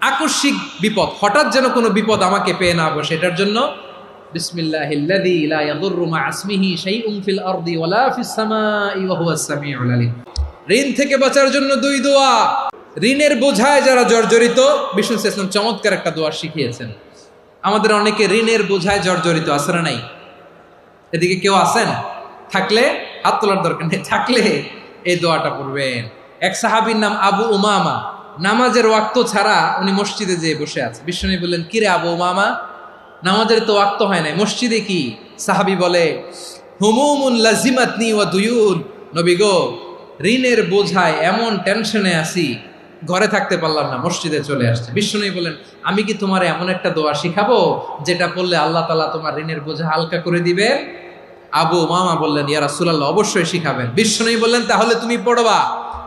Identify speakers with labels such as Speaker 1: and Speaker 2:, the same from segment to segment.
Speaker 1: আকস্মিক বিপদ, হঠাৎ যেন কোনো বিপদ আমাকে পেয়ে না বসে, এটার জন্য ঋণ থেকে বাঁচার জন্য দুই দোয়া। ঋণের বোঝায় যারা জর্জরিত, বিষ্ণু ইসলাম চমৎকার একটা দোয়া শিখিয়েছেন। আমাদের অনেকে ঋণের বোঝায় জর্জরিত আসরা নাই? এদিকে কেউ আছেন? থাকলে, হাত তোলার দরকার নেই, থাকলে এই দোয়াটা পড়বেন। এক সাহাবীর নাম আবু উমামা নামাজের ওয়াক্ত ছাড়া উনি মসজিদে যেয়ে বসে আছে। বিষ্ণু বললেন, কিরে আবু উমামা? নামাজের তো ওয়াক্ত হয় নাই। মসজিদে কি? সাহাবি বলে, হুমুমুন লাজিমাতনি ওয়া দুয়ুন। নবী গো, ঋণের বোঝায় এমন টেনশনে আছি, ঘরে থাকতে পারলাম না, মসজিদে চলে আসছে। বিষ্ণু বলেন আমি কি তোমার এমন একটা দোয়া শিখাবো, যেটা পড়লে আল্লাহ তালা তোমার ঋণের বোঝা হালকা করে দিবে আবু মামা বললেন ইয়ারা রাসূলুল্লাহ, অবশ্যই শিখাবেন। বিষ্ণু বললেন, তাহলে তুমি পড়বা।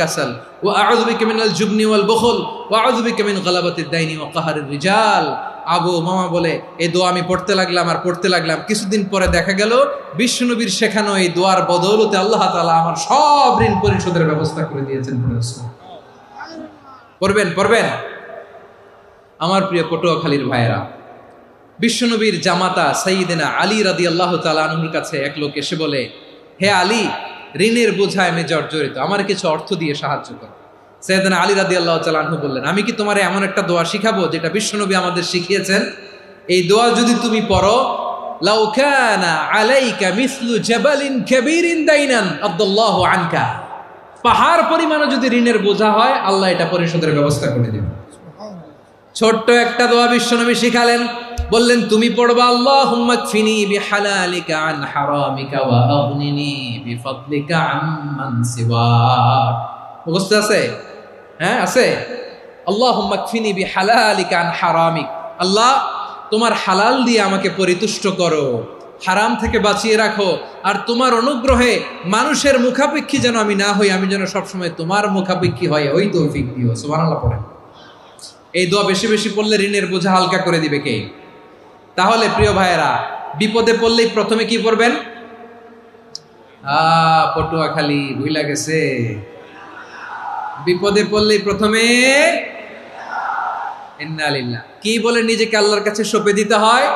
Speaker 1: কাসাল, ওয়া আউযু বিকা মিনাল জুবনি ওয়াল বুখল, ওয়া আউযু বিকা মিন গালাবাতিদ দাইনি ওয়া কাহরির রিজাল। আবু মামা বলে এই দোয়া আমি পড়তে লাগলাম আর পড়তে লাগলাম। কিছুদিন পরে দেখা গেল বিষ্ণুনবীর শেখানো এই দোয়ার বদৌলতে আল্লাহ তাআলা আমার সব ঋণ পরিশোধের ব্যবস্থা করে দিয়েছেন পড়বেন পড়বেন? আমার প্রিয় পটুয়াখালীর ভাইয়েরা, বিশ্বনবীর জামাতা সাইদিনা আলী রাদি আল্লাহ তালা তালুর কাছে এক লোক এসে বলে, হে আলী ঋণের বোঝায় আমি জর্জরিত। আমার কিছু অর্থ দিয়ে সাহায্য করো। সৈয়দনা আলী রাদি আল্লাহ তালাহু বললেন, আমি কি তোমার এমন একটা দোয়া শিখাবো যেটা বিশ্বনবী আমাদের শিখিয়েছেন? এই দোয়া যদি তুমি পড়ো পাহাড় পরিমাণে যদি ঋণের বোঝা হয়, আল্লাহ এটা পরিশোধের ব্যবস্থা করে দেবে ছোট্ট একটা দোয়া বিশ্বনবী শিখালেন। বললেন, তুমি পড়বা, আল্লাহুম্মা কফিনি বিহালালিকা আন হারামিকা ওয়া আগনিনি বিফadlika আম্মান সিওয়াক। মুখস্থ আছে? হ্যাঁ আছে। আল্লাহুম্মা কফিনি বিহালালিকা আন হারামিক। আল্লাহ, তোমার হালাল দিয়ে আমাকে পরিতুষ্ট করো, হারাম থেকে বাঁচিয়ে রাখো, আর তোমার অনুগ্রহে মানুষের মুখাপেক্ষী যেন আমি না হই, আমি যেন সবসময় তোমার মুখাপেক্ষী হয় ওই তৌফিক দিও। সুবহানাল্লাহ পড়েন। এই দোয়া বেশি বেশি পড়লে ঋণের বোঝা হালকা করে দিবে কে? তাহলে প্রিয় ভাইয়েরা, বিপদে পড়লেই প্রথমে কি পড়বেন? পটুয়া খালি ভুইলা গেছে? বিপদে পড়লেই প্রথমে কি বলে নিজেকে আল্লাহর কাছে সঁপে দিতে হয়?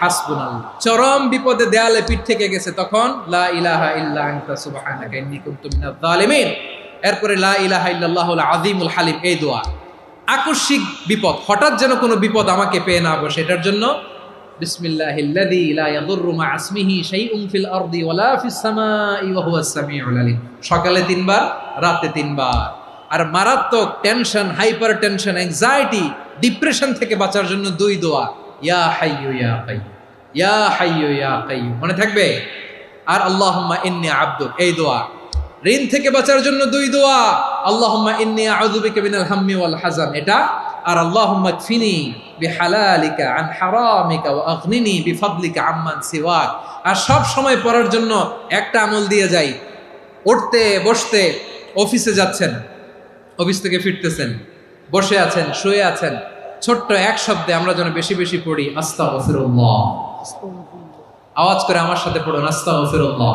Speaker 1: হাসবুন চরম বিপদে দেয়ালে পিঠ থেকে গেছে তখন, লা ইলাহা ইল্লা আনতা সুবহানাকা ইন্নী কুনতু মিনাজ জালিমিন এরপরে লা ইলাহা ইল্লাল্লাহুল আযীমুল হালিম, এই দোয়া। আকস্মিক বিপদ, হঠাৎ যেন কোনো বিপদ আমাকে পেয়ে না বসে, এটার জন্য সকালে তিনবার, রাতে তিনবার। আর মারাত্মক tension hypertension anxiety depression থেকে বাঁচার জন্য দুই দোয়া, ইয়া হাইয়ু ইয়া কাইয়্যুম, ইয়া হাইয়ু ইয়া কাইয়্যুম। মনে থাকবে? আর আল্লাহুম্মা ইন্নী আবদুক, এই দোয়া ঋণ থেকে বাঁচার জন্য দুই দোয়া। আল্লাহুম্মা ইন্নী আউযু বিকা মিনাল হাম্মি ওয়াল হাযান এটা। আর আল্লাহুম্মা বিহালালিকা আন হারামিকা ওয়া আগনিনি বিফাদলিকা আম্মান সিওয়াক। আর সব সময় পড়ার জন্য একটা আমল দিয়ে যাই। উঠতে বসতে অফিসে যাচ্ছেন অফিস থেকে ফিরতেছেন বসে আছেন শুয়ে আছেন। ছোট্ট এক শব্দে আমরা যেন বেশি বেশি পড়ি আস্তাগফিরুল্লাহ। আওয়াজ করে আমার সাথে পড়ুন আস্তাগফিরুল্লাহ।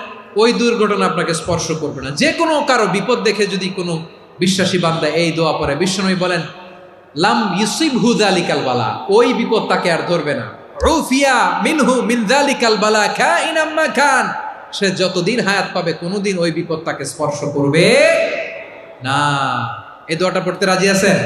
Speaker 1: ওই দুর্ঘটনা আপনাকে স্পর্শ করবে না। যে কোনো কারও বিপদ দেখে যদি কোনো বিশ্বাসী বান্দা এই দোয়া পরে বিশ্বনবী বলেন, লাম ইউসিব হুদালিকাল বালা ওই বিপদ তাকে আর ধরবে না। রুফিয়া মিনহু মিন যালিকাল বালা কাইনাম্মা খান সে যতদিন হায়াত পাবে, কোনোদিন ওই বিপদ তাকে স্পর্শ করবে না। এই দোয়াটা পড়তে রাজি আছেন?